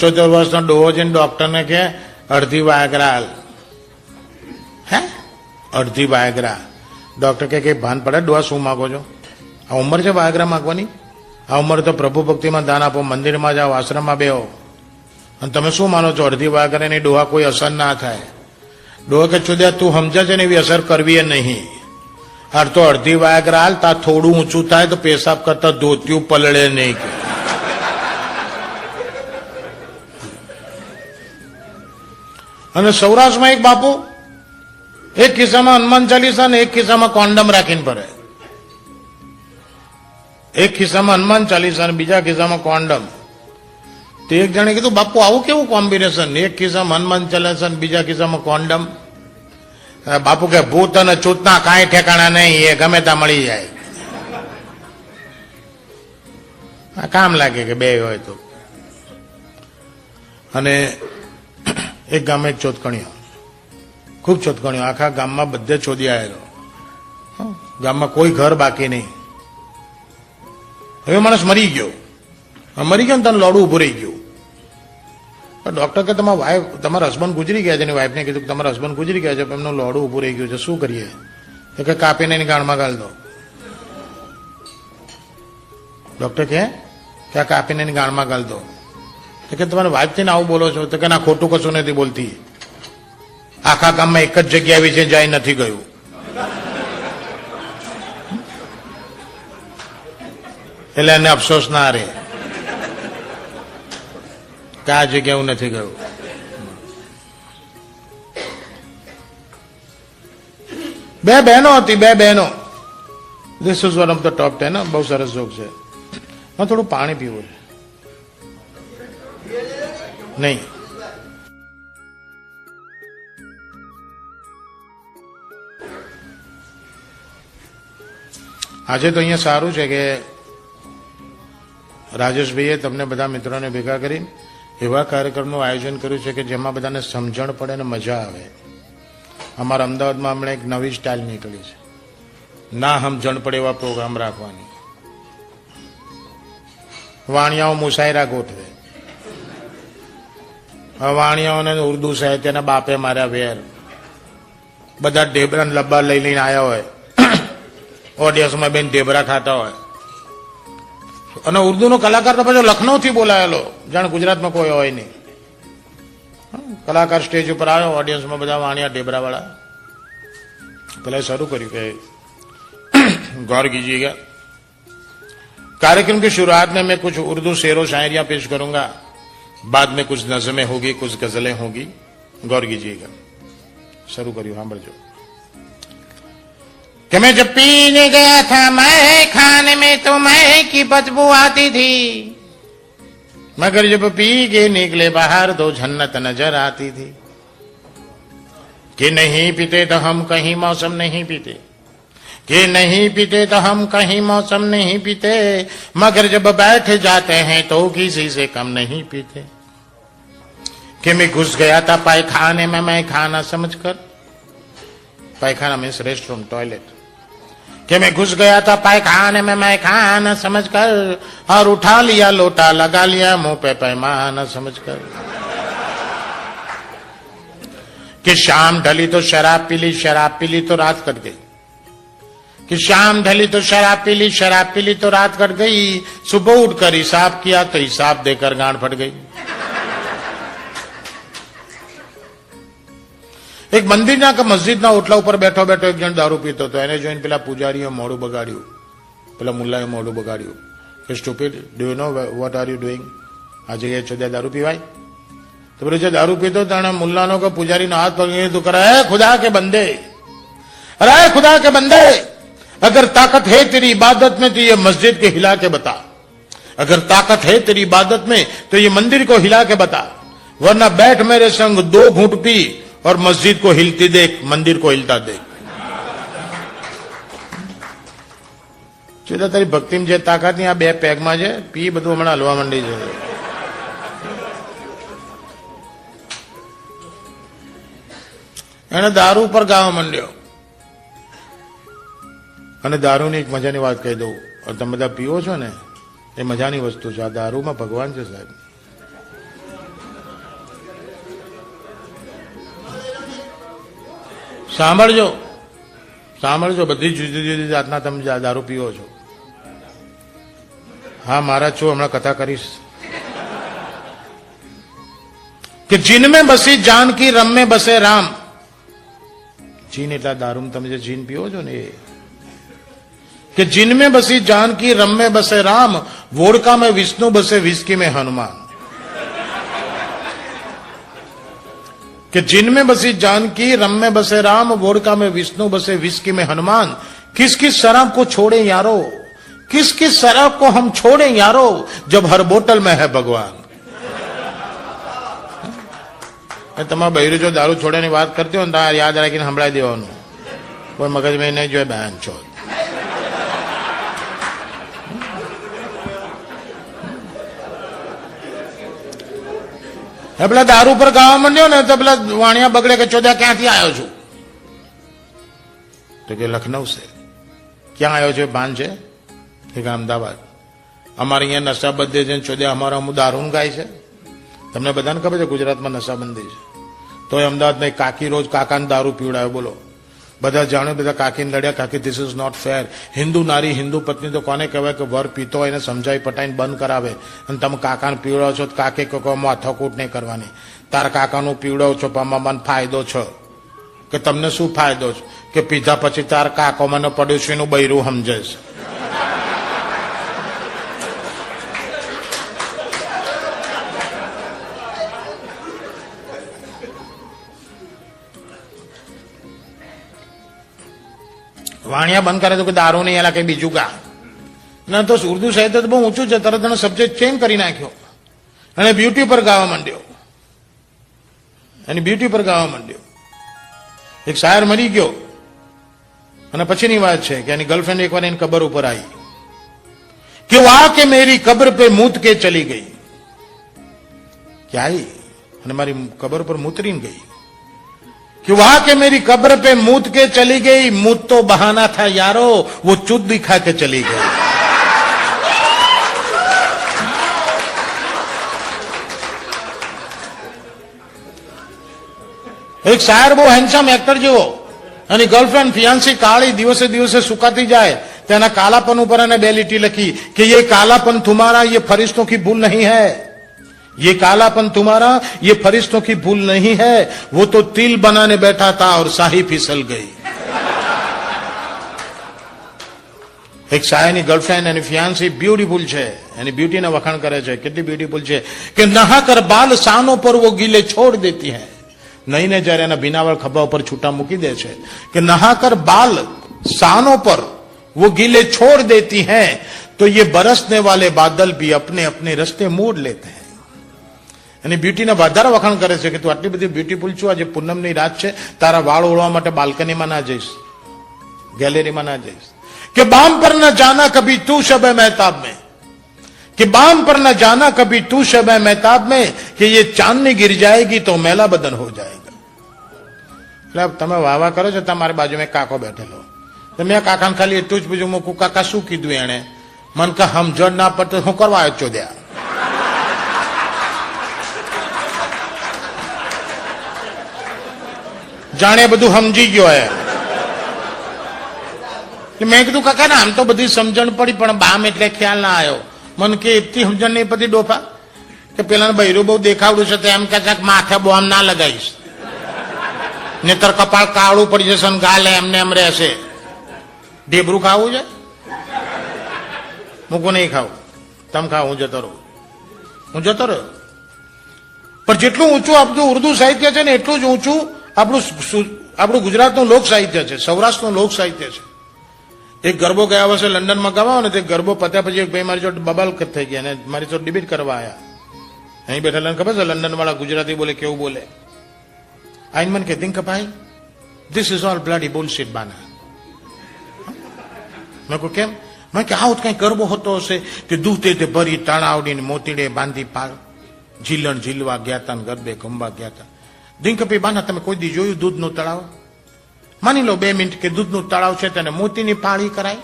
ચોતેર વર્ષનો ડોહો જઈને ડોક્ટરને કે અડધી વાયગ્રા હાલ હે? અડધી વાયગ્રા ડોક્ટર કે કઈ ભાન પડે, ડોહા શું માગો છો? આ ઉંમર છે વાયગ્રા માગવાની? આ ઉંમર તો પ્રભુ ભક્તિમાં દાન આપો, મંદિરમાં જાઓ, આશ્રમમાં બેહો. અને તમે શું માનો છો, અડધી વાયગ્રાની ડોહા કોઈ અસર ના થાય? ડોહા કે ચુદ્યા તું સમજે છે ને એવી અસર કરવી એ નહીં. હાર તો અડધી વાયગ્રા હાલ તા થોડું ઊંચું થાય તો પેશાબ કરતા ધોત્યું પલળે નહીં કે. અને સૌરાષ્ટ્રમાં એક બાપુ, એક ખિસ્સામાં હનુમાન ચાલીસા અને એક ખિસ્સામાં કોન્ડમ રાખીને ફરે. એક ખિસ્સામાં હનુમાન ચાલીસા અને બીજા ખિસ્સામાં કોન્ડમ. તે એક જણે કીધું, બાપુ, આવું કેવું કોમ્બિનેશન એક ખિસ્સામાં હનુમાન ચાલીસા અને બીજા ખિસ્સામાં કોન્ડમ? બાપુ કે ભૂત અને ચૂતના કાંઈ ઠેકાણા નહીં, એ ગમે ત્યાં મળી જાય. આ કામ લાગે કે બે હોય તો. અને એક ગામે એક ચોતકણીઓ ખૂબ ચોતકણીઓ આખા ગામમાં બધે ચોદી આવેલો. ગામમાં કોઈ ઘર બાકી નહીં. હવે માણસ મરી ગયો. મરી ગયો ને તને લોડું ઉભું રહી ગયું. ડૉક્ટર કે તમારા વાઈફ તમારા હસબન્ડ ગુજરી ગયા છે એની વાઈફને કીધું કે તમારા હસબન્ડ ગુજરી ગયા છે એમનું લોડું ઉભું રહી ગયું છે. શું કરીએ? એ કે કાપીને એની ગાળમાં ગાળ દો. ડોક્ટર કહે કે આ કાપીને એની ગાળમાં ગાળ દો. તો કે તમારે વાઈફ થઈને આવું બોલો છો? તો કે ના, ખોટું કશું નથી બોલતી. આખા ગામમાં એક જ જગ્યા છે જાય નથી ગયું. એટલે એને અફસોસ ના રહે કે જગ્યા હું નથી ગયું. બે બહેનો હતી, બે બહેનો. This is one of the top ten બહુ સરસ જોક છે. થોડું પાણી પીવું છે. નહીં. આજે તો અહીંયા સારું છે કે રાજેશભાઈએ તમને બધા મિત્રોને ભેગા કરી એવા કાર્યક્રમનું આયોજન કર્યું છે કે જેમાં બધાને સમજણ પડે અને મજા આવે. અમારા અમદાવાદમાં હમણાં એક નવી સ્ટાઇલ નીકળી છે. ના સમજણ પડે એવા પ્રોગ્રામ રાખવાની. વાણિયાઓ મુસાયરા ગોઠવે. વાણિયાઓને ઉર્દુ સાહિત્યના બાપે માર્યા વેર બધા ઢેબરા લબ્બા લઈ લઈને આવ્યા હોય ઓડિયન્સમાં બેન ઢેબરા ખાતા હોય અને ઉર્દુનો કલાકાર તો પાછો લખનૌથી બોલાયેલો જાણે ગુજરાતમાં કોઈ હોય નહીં હં, કલાકાર સ્ટેજ ઉપર આવ્યો ઓડિયન્સમાં બધા વાણિયા ઢેબરાવાળા પેલા શરૂ કર્યું કે गौर कीजिएगा कार्यक्रम की शुरुआत में मैं कुछ उर्दू शेरों शायरियां पेश करूंगा बाद में कुछ नज़में होगी, कुछ गजलें होगी। गौर कीजिएगा। शुरू करियो हाँ बढ़ कि मैं जब पीने गया था, मैं खाने में तो मैं की बदबू आती थी। मगर जब पी के निकले बाहर तो जन्नत नज़र आती थी। कि नहीं पीते तो हम कहीं मौसम नहीं पीते। कि नहीं पीते तो हम कहीं मौसम नहीं पीते। मगर जब बैठ जाते हैं तो किसी से कम नहीं पीते। कि मैं घुस गया था पायखाने में, मैं खाना समझकर। पायखाना मीन्स रेस्ट रूम टॉयलेट कि मैं घुस गया था पायखाने में, मैं खाना समझकर, और उठा लिया, लोटा लगा लिया, मुँह पे पैमाना समझकर। कि शाम ढली तो शराब पी ली शराब पी ली तो रात कट गई। कि शाम ढली तो शराब पी ली शराब पी ली तो रात कट गई। सुबह उठकर हिसाब किया तो हिसाब देकर गांड फट गई। એક મંદિરના કે મસ્જિદના ઓટલા ઉપર બેઠો બેઠો એક જણ દારૂ પીતો હતો એને જોઈને પેલા પૂજારીએ મોડું બગાડ્યું પેલા મુલ્લાએ મોડું બગાડ્યું કે stupid do you know what are you doing આ જગ્યાએ ચોદ્યા દારૂ પીવાય તો પેલો જે દારૂ પીતો તેને મુલ્લાનો કે પૂજારીનો હાથ પકડીને તું કરે "હે ખુદા કે બંદે अरे खुदा के बंदे अगर ताकत है तेरी इबादत में तो ये मस्जिद के हिला के बता अगर ताकत है तेरी इबादत में तो ये मंदिर को हिला के बता वरना बैठ मेरे संग दो घूंट पी और मस्जिद को हिलती देख मंदिर को हिलता देख સીધા તારી ભક્તિમાં જે તાકાત ની આ બે પેગમાં છે પી બધું હમણાં હલવા માંડી છે એને દારૂ ઉપર ગાવા માંડ્યો અને દારૂની એક મજાની વાત કહી દઉં હવે તમે બધા પીવો છો ને એ મજાની વસ્તુ છે આ દારૂમાં ભગવાન છે સાહેબ સાંભળજો. સાંભળજો, બધી જુદી જુદી જાતના તમે દારૂ પીવો છો. હા, મારા છું, હમણાં કથા કરીશ. કે જીનમે બસી જાનકી રમે બસે રામ. જીન એટલા દારૂમ તમે જે જીન પીવો છો ને એ. કે જીનમે બસી જાનકી રમે બસે રામ. વોડકા મેં વિષ્ણુ બસે વિસ્કી મેં હનુમાન. कि जिनमें बसी जानकी रम में बसे राम वोडका में विष्णु बसे विस्की में हनुमान किस किस शराब को छोड़े यारो किस किस शराब को हम छोड़े यारो जब हर बोतल में है भगवान એ તમારા બૈરું જો દારૂ છોડ્યાની વાત કરતી હોય ને તો યાદ રાખીને સંભળાઈ દેવાનું કોઈ મગજમાં નહીં જોઈએ બેન છો એ પેલા દારૂ પર ગાવા માંડ્યો ને તો પેલા વાણિયા બગડે કે ચોદ્યા ક્યાંથી આવ્યો છું? તો કે લખનઉ છે. ક્યાં આવ્યો છે? ભાન છે? કે અમદાવાદ. અમારે અહીંયા નશાબંધી છે ચોદ્યા અમારા અમુક દારૂ ગાય છે. તમને બધાને ખબર છે ગુજરાતમાં નશાબંધી છે. તો એ અમદાવાદમાં એક કાકી રોજ કાકાને દારૂ પીવડાયો બોલો. બધા જાણ્યું બધા કાકીને લડ્યા, કાકી ધીસ ઇઝ નોટ ફેર હિન્દુ નારી, હિન્દુ પત્ની તો કોને કહેવાય કે વર પીતો એને સમજાવી પટાઈને બંધ કરાવે. અને તમે કાકાને પીવડાવો છો તો કાકે કહો માથાકૂટ નહીં કરવાની. તારા કાકાનું પીવડાવો છો પણ મને ફાયદો છે. કે તમને શું ફાયદો છે? કે પીધા પછી તાર કાકો મને પડોશીનું બૈરું સમજે છે. વાણિયા બંધ કરે તો કે દારૂ નહીં, એલા કઈ બીજું કા ના તો ઉર્દુ સાહિત્ય તો બહુ ઊંચું છે, તરત એનો સબ્જેક્ટ ચેન્જ કરી નાખ્યો. અને બ્યુટી પર ગાવા માંડ્યો. એની બ્યુટી પર ગાવા માંડ્યો. એક શાયર મરી ગયો. અને પછીની વાત છે કે એની ગર્લફ્રેન્ડ એકવાર એની કબર ઉપર આવી. કે વાહ કે મેરી કબર પે મૂત કે ચલી ગઈ. કે આવી અને મારી કબર ઉપર મૂતરીને ગઈ. कि वहां के मेरी कब्र पे मूत के चली गई मूत तो बहाना था यारो वो चुद दिखा के चली गई એક શાયર બહુ હેન્ડસમ એક્ટર જેવો અને ગર્લફ્રેન્ડ ફિયાન્સી કાળી દિવસે દિવસે સુકાતી જાય તેના કાલાપન ઉપર એને બે લીટી લખી કે ये कालापन तुम्हारा ये फरिश्तों की भूल नहीं है ये कालापन तुम्हारा ये फरिश्तों की भूल नहीं है वो तो तिल बनाने बैठा था और शाही फिसल गई એક શાયરની ગર્લફ્રેન્ડ એની ફિયાન્સી બ્યુટીફુલ છે એની બ્યુટીને વખાણ કરે છે કેટલી બ્યુટીફુલ છે કે નહાકર બાલ સાનો પર વો ગીલે છોડ દેતી હૈ નહીં ને જ્યારે એના ભીનાવળ ખભા ઉપર છૂટા મૂકી દે છે કે નહાકર બાલ સાનો પર वो गीले छोड़ देती हैं तो ये बरसने वाले बादल भी अपने अपने रस्ते मोड़ लेते हैं એની બ્યુટીના વધારે વખાણ કરે છે કે તું આટલી બધી બ્યુટીફુલ છું આજે પૂનમની રાત છે તારા વાળ ઓળવા માટે બાલ્કનીમાં ના જઈશ ગેલેરીમાં ના જઈશ કે બામ પર ન જાના કભી તું શબે મહેતાબ में कि बाम पर न जाना कभी तू शब मेहताब में कि ये चांदनी गिर जाएगी तो मैला बदन हो जाएगा એટલે તમે વાવા કરો છો તમારી બાજુમાં એક કાકો બેઠેલો તો મેં કાકાને ખાલી એટલું જ પૂછ્યું મૂકું કાકા શું કીધું એણે મન કે સમજણ ના પડતો હું કરવા આવ્યો ચોદ્યા જાણે બધું સમજી ગયો એ મેં કીધું, કાકા, ને, આમ તો બધી સમજણ પડી, પણ બામ એટલે ખ્યાલ ના આવ્યો. મન કે, એટલી સમજણ નહીં પડી ડોફા, કે પેલા બૈરું બહુ દેખાવડું છે, તો એમ કે માથે બોમ ના લગાવીશ. નેતર કપાળ કાળું પડી જશે ને ગાલે એમને એમ રહેશે. ઢેબરું ખાવું છે? મૂકું નહીં ખાવું. તમે ખાવ હું જતો રહું. હું જતો રહ્યો. પણ જેટલું ઊંચું આપણું ઉર્દુ સાહિત્ય છે ને, એટલું જ ઊંચું આપણું આપણું ગુજરાતનું લોક સાહિત્ય છે, સૌરાષ્ટ્રનું લોક સાહિત્ય છે. એક ગરબો ગયા વર્ષે લંડનમાં ગવાયો ને તે ગરબો પત્યા પછી એક ભાઈ મારી જોડે બબાલ થઈ ગયા અને મારી તો ડિબેટ કરવા આવ્યા અહીં બેઠેલા ખબર છે? લંડન વાળા ગુજરાતી બોલે, કેવું બોલે? આઈન મન કે think ભાઈ this is all bloody bullshit બાના. મેં કહું કેમ? મેં કે આવું કઈ ગરબો હોતો હશે. કે દૂધે તે ભરી તણાવડીને મોતીડે બાંધી પાર ઝીલણ ઝીલવા ગયા તા ગરબે ગમવા ગયા તા. દિંકપી બાના તમે કોઈ દી જોયું દૂધનું તળાવ માની લો બે મિનિટ કે દૂધનું તળાવ છે તેને મોતીની પાળી કરાય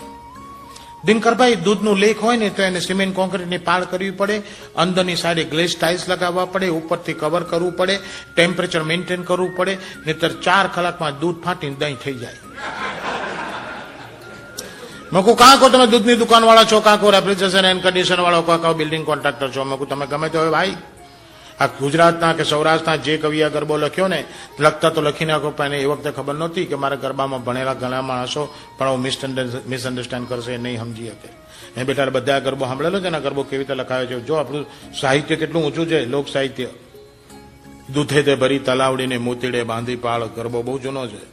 દિનકરભાઈ દૂધનું લેખ હોય ને તો એને સિમેન્ટ કોન્ક્રીટની પાળ કરવી પડે અંદરની સાઈડે ગ્લેસ ટાઇલ્સ લગાવવા પડે ઉપરથી કવર કરવું પડે ટેમ્પરેચર મેન્ટેન કરવું પડે નહીતર ચાર કલાકમાં દૂધ ફાટીને દહીં થઈ જાય મેં કાંકો તમે દૂધની દુકાન વાળા છો કાંકો રેફ્રિજરેશન એન્ડ કન્ડિશન વાળો કાંકો બિલ્ડિંગ કોન્ટ્રાક્ટર છો મેં તમે ગમે તો હોય ભાઈ આ ગુજરાતના કે સૌરાષ્ટ્રના જે કવિએ ગરબો લખ્યો ને, લખતા તો લખી નાખો, પણ એ વખતે ખબર નહોતી કે મારા ગરબામાં ભણેલા ઘણા માણસો પણ હું મિસઅન્ડરસ્ટેન્ડ કરશે, નહીં સમજી શકે. એ બેટા બધા ગરબો સાંભળેલો છે ને ગરબો કેવી રીતે લખાયો છે? જો આપણું સાહિત્ય કેટલું ઊંચું છે લોક સાહિત્ય દૂધે તે ભરી તલાવડીને મોતીડે બાંધી પાળ, ગરબો બહુ જૂનો છે.